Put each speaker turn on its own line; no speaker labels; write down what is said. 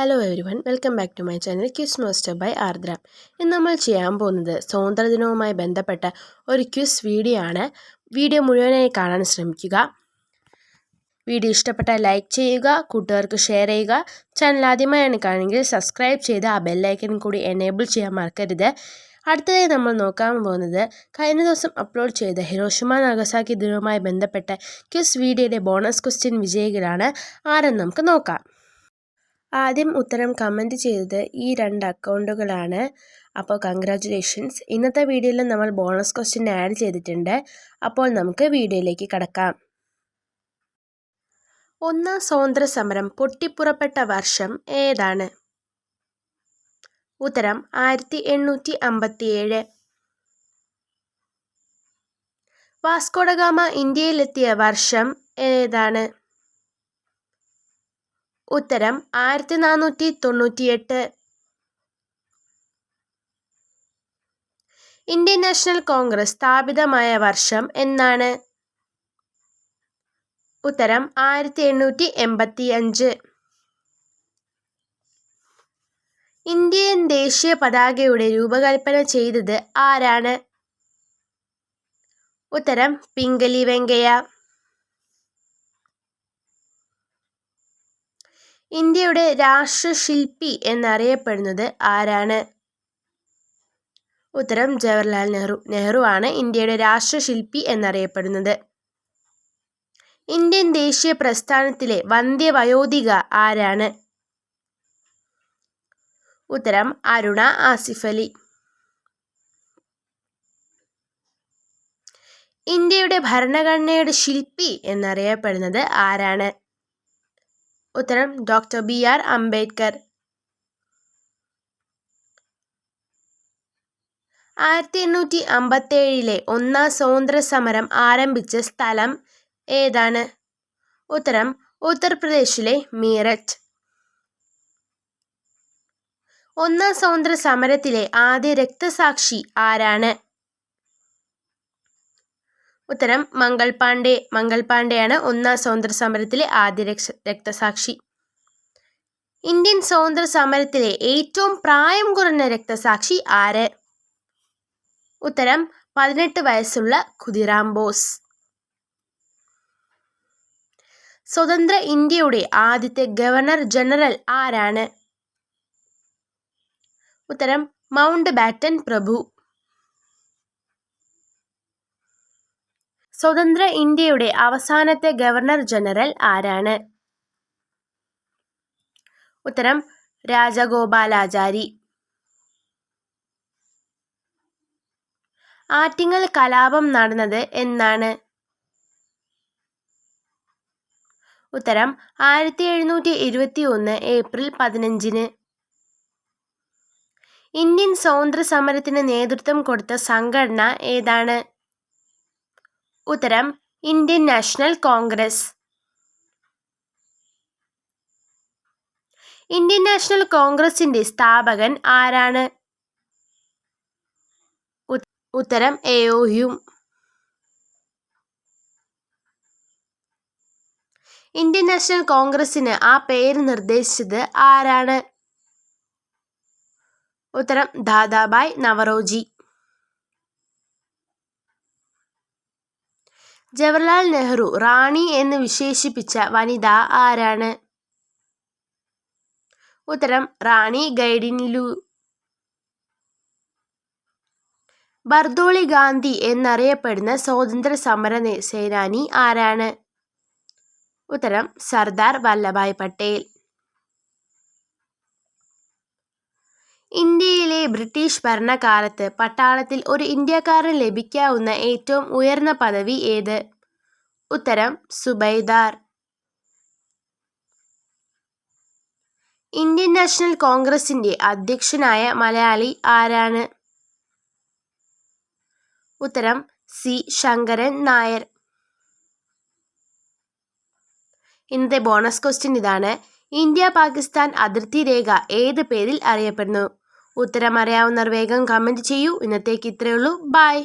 Hello everyone welcome back to my channel quiz master by Ardra ഇന്ന് നമ്മൾ ചെയ്യാൻ പോകുന്നത് സ്വാതന്ത്ര്യദിനവുമായി ബന്ധപ്പെട്ട ഒരു ക്വിസ് വീഡിയോ ആണ്. വീഡിയോ മുഴുവനായി കാണാൻ ശ്രമിക്കുക. വീഡിയോ ഇഷ്ടപ്പെട്ടാൽ ലൈക്ക് ചെയ്യുക കൂട്ടുകാർക്ക് ഷെയർ ചെയ്യുക. ചാനൽ ആദ്യമായാണ് കാണുമെങ്കിൽ സബ്സ്ക്രൈബ് ചെയ്ത് ആ ബെല്ലൈക്കൻ കൂടി എനേബിൾ ചെയ്യാൻ മറക്കരുത്. അടുത്തതായി നമ്മൾ നോക്കാൻ പോകുന്നത് കഴിഞ്ഞ ദിവസം അപ്ലോഡ് ചെയ്ത ഹിരോഷിമ നാഗസാക്കി ദിനവുമായി ബന്ധപ്പെട്ട ക്വിസ് വീഡിയോയുടെ ബോണസ് ക്വസ്റ്റ്യൻ വിജയികളാണ്. ആരെന്ന് നമുക്ക് നോക്കാം. ആദ്യം ഉത്തരം കമന്റ് ചെയ്തത് ഈ രണ്ട് അക്കൗണ്ടുകളാണ് അപ്പോൾ കൺഗ്രാറ്റുലേഷൻസ് ഇന്നത്തെ വീഡിയോയിൽ നമ്മൾ ബോണസ് ക്വസ്റ്റ്യൻ ആഡ് ചെയ്തിട്ടുണ്ട്. അപ്പോൾ നമുക്ക് വീഡിയോയിലേക്ക് കടക്കാം. ഒന്നാം സ്വാതന്ത്ര്യ സമരം പൊട്ടിപ്പുറപ്പെട്ട വർഷം ഏതാണ്? ഉത്തരം ആയിരത്തി എണ്ണൂറ്റി അമ്പത്തിയേഴ് വാസ്കോഡഗാമ ഇന്ത്യയിലെത്തിയ വർഷം ഏതാണ്? ഉത്തരം ആയിരത്തി നാനൂറ്റി തൊണ്ണൂറ്റിയെട്ട് ഇന്ത്യൻ നാഷണൽ കോൺഗ്രസ് സ്ഥാപിതമായ വർഷം എന്നാണ്? ഉത്തരം ആയിരത്തി എണ്ണൂറ്റി എൺപത്തി അഞ്ച് ഇന്ത്യൻ ദേശീയ പതാകയുടെ രൂപകൽപ്പന ചെയ്തത് ആരാണ്? ഉത്തരം പിംഗലി വെങ്കയ്യ. ഇന്ത്യയുടെ രാഷ്ട്രശില്പി എന്നറിയപ്പെടുന്നത് ആരാണ്? ഉത്തരം ജവഹർലാൽ നെഹ്റു. നെഹ്റു ആണ് ഇന്ത്യയുടെ രാഷ്ട്രശില്പി എന്നറിയപ്പെടുന്നത്. ഇന്ത്യൻ ദേശീയ പ്രസ്ഥാനത്തിലെ വന്ധ്യവയോധിക ആരാണ്? ഉത്തരം അരുണ ആസിഫ് അലി. ഇന്ത്യയുടെ ഭരണഘടനയുടെ ശില്പി എന്നറിയപ്പെടുന്നത് ആരാണ്? ഉത്തരം ഡോക്ടർ ബി ആർ അംബേദ്കർ. ആയിരത്തി എണ്ണൂറ്റി അമ്പത്തേഴിലെ ഒന്നാം സ്വാതന്ത്ര്യ സമരം ആരംഭിച്ച സ്ഥലം ഏതാണ്? ഉത്തരം ഉത്തർപ്രദേശിലെ മീററ്റ്. ഒന്നാം സ്വാതന്ത്ര്യ സമരത്തിലെ ആദ്യ രക്തസാക്ഷി ആരാണ്? ഉത്തരം മംഗൾ പാണ്ഡെ. മംഗൾ പാണ്ഡെയാണ് ഒന്നാം സ്വാതന്ത്ര്യ സമരത്തിലെ ആദ്യ രക്തസാക്ഷി. ഇന്ത്യൻ സ്വാതന്ത്ര്യ സമരത്തിലെ ഏറ്റവും പ്രായം കുറഞ്ഞ രക്തസാക്ഷി ആര്? ഉത്തരം പതിനെട്ട് വയസ്സുള്ള ഖുദിറാം ബോസ്. സ്വതന്ത്ര ഇന്ത്യയുടെ ആദ്യത്തെ ഗവർണർ ജനറൽ ആരാണ്? ഉത്തരം മൗണ്ട് ബാറ്റൻ പ്രഭു. സ്വതന്ത്ര ഇന്ത്യയുടെ അവസാനത്തെ ഗവർണർ ജനറൽ ആരാണ്? ഉത്തരം രാജഗോപാലാചാരി. ആറ്റിങ്ങൽ കലാപം നടന്നത് എന്നാണ്. ഉത്തരം ആയിരത്തി എഴുന്നൂറ്റി ഇരുപത്തി ഒന്ന് ഏപ്രിൽ പതിനഞ്ചിന്. ഇന്ത്യൻ സ്വാതന്ത്ര്യ സമരത്തിന് നേതൃത്വം കൊടുത്ത സംഘടന ഏതാണ്? ഉത്തരം Indian National Congress. Indian National കോൺഗ്രസിന്റെ സ്ഥാപകൻ ആരാണ്? ഉത്തരം എ ഒ ഇന്ത്യൻ നാഷണൽ കോൺഗ്രസിന് ആ പേര് നിർദ്ദേശിച്ചത് ആരാണ്? ഉത്തരം ദാദാബായ് നവറോജി. ജവഹർലാൽ നെഹ്റു റാണി എന്ന് വിശേഷിപ്പിച്ച വനിത ആരാണ്? ഉത്തരം റാണി ഗൈഡിൻലു ബർദോളി ഗാന്ധി എന്നറിയപ്പെടുന്ന സ്വാതന്ത്ര്യ സമര സേനാനി ആരാണ്? ഉത്തരം സർദാർ വല്ലഭായ് പട്ടേൽ. ഇന്ത്യയിലെ ബ്രിട്ടീഷ് ഭരണകാലത്ത് പട്ടാളത്തിൽ ഒരു ഇന്ത്യക്കാരന് ലഭിക്കാവുന്ന ഏറ്റവും ഉയർന്ന പദവി ഏത്? ഉത്തരം സുബൈദാർ. ഇന്ത്യൻ നാഷണൽ കോൺഗ്രസിന്റെ അധ്യക്ഷനായ മലയാളി ആരാണ്? ഉത്തരം സി. ശങ്കരൻ നായർ. ഇന്നത്തെ ബോണസ് ക്വസ്റ്റ്യൻ ഇതാണ്. ഇന്ത്യ പാകിസ്ഥാൻ അതിർത്തി രേഖ ഏത് പേരിൽ അറിയപ്പെടുന്നു? ഉത്തരം അറിയാവുന്നവർ വേഗം കമന്റ് ചെയ്യൂ. ഇന്നത്തേക്ക് ഇത്രയേ ഉള്ളൂ. ബായ്